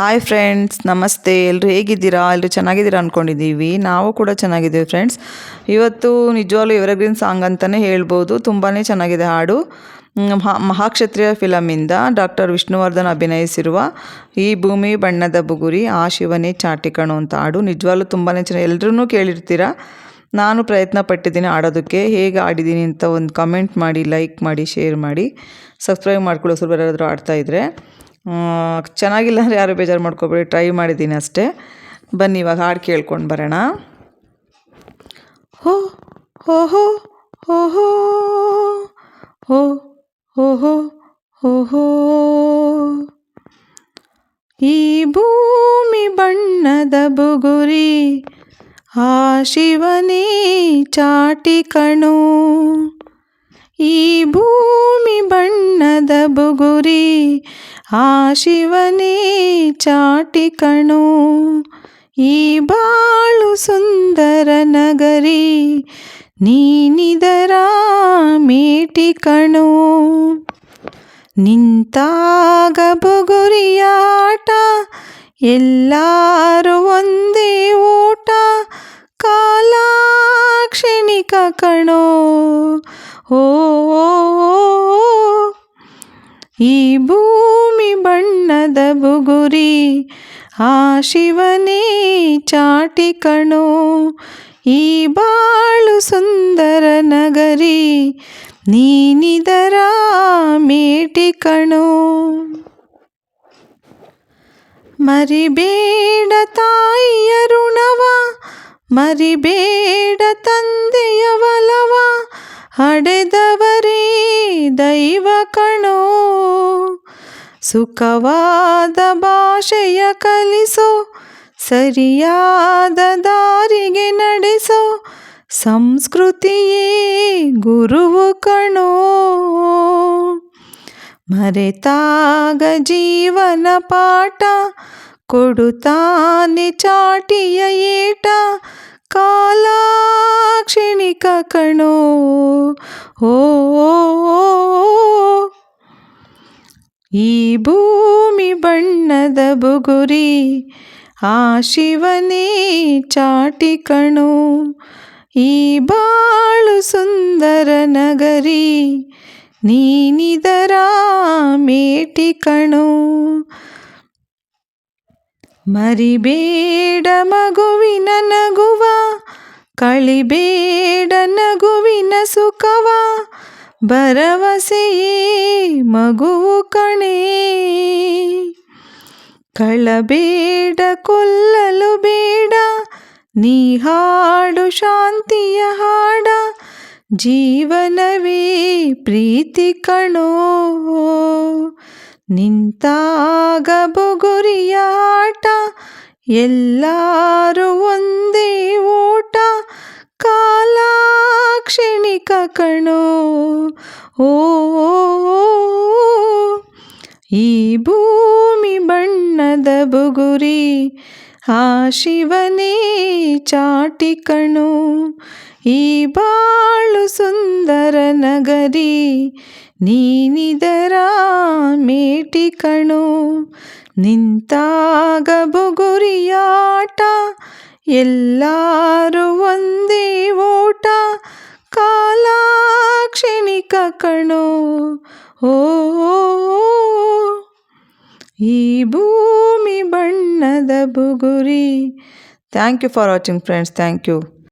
Hi friends ನಮಸ್ತೆ. ಎಲ್ಲರೂ ಹೇಗಿದ್ದೀರಾ? ಎಲ್ಲರೂ ಚೆನ್ನಾಗಿದ್ದೀರಾ ಅಂದ್ಕೊಂಡಿದ್ದೀವಿ ನಾವು ಕೂಡ ಚೆನ್ನಾಗಿದ್ದೀವಿ ಫ್ರೆಂಡ್ಸ್ ಇವತ್ತು ನಿಜವಾಗ್ಲೂ ಎವರ್ಗ್ರೀನ್ ಸಾಂಗ್ ಅಂತಲೇ ಹೇಳ್ಬೋದು. ತುಂಬಾ ಚೆನ್ನಾಗಿದೆ ಹಾಡು. ಮಹಾಕ್ಷತ್ರಿಯ ಫಿಲಮಿಂದ ಡಾಕ್ಟರ್ ವಿಷ್ಣುವರ್ಧನ್ ಅಭಿನಯಿಸಿರುವ ಈ ಭೂಮಿ ಬಣ್ಣದ ಬುಗುರಿ, ಆ ಶಿವನೇ ಚಾಟಿಕಣು ಅಂತ ಹಾಡು ನಿಜವಾಗ್ಲೂ ತುಂಬಾ ಚೆನ್ನಾಗಿ ಎಲ್ಲರೂ ಕೇಳಿರ್ತೀರ? ನಾನು ಪ್ರಯತ್ನ ಪಟ್ಟಿದ್ದೀನಿ ಆಡೋದಕ್ಕೆ ಹೇಗೆ ಆಡಿದ್ದೀನಿ ಅಂತ ಒಂದು ಕಮೆಂಟ್ ಮಾಡಿ ಲೈಕ್ ಮಾಡಿ ಶೇರ್ ಮಾಡಿ ಸಬ್ಸ್ಕ್ರೈಬ್ ಮಾಡ್ಕೊಳ್ಳೋ ಸ್ವಲ್ಪ ಯಾರಾದರೂ ಆಡ್ತಾಯಿದ್ರೆ ಚೆನ್ನಾಗಿಲ್ಲ ಅಂದರೆ ಯಾರು ಬೇಜಾರು ಮಾಡ್ಕೋಬೇಡಿ ಟ್ರೈ ಮಾಡಿದ್ದೀನಿ ಅಷ್ಟೇ. ಬನ್ನಿ, ಇವಾಗ ಹಾಡು ಕೇಳ್ಕೊಂಡು ಬರೋಣ. ಹೋ ಹೋ ಹೋ ಹೋ ಹೋ ಹೋ ಹೋ ಹೋ. ಈ ಭೂಮಿ ಬಣ್ಣದ ಬುಗುರಿ, ಆ ಶಿವನೇ ಚಾಟಿ ಕಣು. ಈ ಭೂಮಿ ಬಣ್ಣದ ಬುಗುರಿ ಆ ಶಿವನೇ ಚಾಟಿ ಕಣು, ಈ ಬಾಳು ಸುಂದರ ನಗರಿ ನೀನಿದರ ಮೇಟಿ ಕಣು. ನಿಂತಾಗ ಬುಗುರಿಯಾಟ, ಎಲ್ಲರೂ ಒಂದೇ ಓಟ ಕಾಲ ಕ್ಷಣಿಕ ಕಣೋ. ಓ ಈ ಭೂಮಿ ಬಣ್ಣದ ಬುಗುರಿ, ಆ ಶಿವನೇ ಚಾಟಿ ಈ ಬಾಳು ಸುಂದರ ನಗರಿ ನೀನಿದರ ಮೇಟಿ ಕಣೋ. ಮರಿಬೇಡ ತಾಯಿಯ ಋಣವ, ಮರಿಬೇಡ ತಂದೆಯ ಒಲವ ಹಡೆದವರೇ ದೈವ ಕಣೋ, ಸುಖವಾದ ಭಾಷೆಯ ಕಲಿಸೋ, ಸರಿಯಾದ ದಾರಿಗೆ ನಡೆಸೋ ಸಂಸ್ಕೃತಿಯೇ ಗುರುವು ಕಣೋ. ಮರೆತಾಗ ಜೀವನ ಪಾಠ, ಕೊಡುತ್ತಾನೆ ಚಾಟಿಯ ಏಟ ಕಾಲ ಕ್ಷಣಿಕ ಕಣೋ. ಓ ಈ ಭೂಮಿ ಬಣ್ಣದ ಬುಗುರಿ, ಆ ಶಿವನೇ ಚಾಟಿ ಈ ಬಾಳು ಸುಂದರ ನಗರಿ ನೀನಿದರ ಮೇಟಿ ಕಣೋ. ಮರಿಬೇಡ ಮಗುವಿನ ನಗುವ ಕಳಿಬೇಡ ನಗುವಿನ ಸುಖವ, ಭರವಸೆಯೇ ಮಗುವು ಕಣೇ. ಕಳಬೇಡ ಕೊಲ್ಲಲು ಬೇಡ, ನೀ ಹಾಡು ಶಾಂತಿಯ ಹಾಡ, ಜೀವನವೇ ಪ್ರೀತಿ ಕಣೋ. ನಿಂತಾಗ ಬುಗುರಿಯ ಆಟ, ಎಲ್ಲರೂ ಒಂದೇ ಕಣೋ. ಓ, ಈ ಭೂಮಿ ಬಣ್ಣದ ಬುಗುರಿ, ಆ ಶಿವನೇ ಚಾಟಿ ಕಣೋ. ಈ ಬಾಳು ಸುಂದರ ನಗರಿ ನೀನಿದರ ಮೇಟಿ ಕಣೋ. ನಿಂತಾಗ ಬುಗುರಿಯಾಟ, ಎಲ್ಲರೂ ಒಂದೇ ಕಣೋ ಓ ಈ ಭೂಮಿ ಬಣ್ಣದ ಬುಗುರಿ thank you for watching friends thank you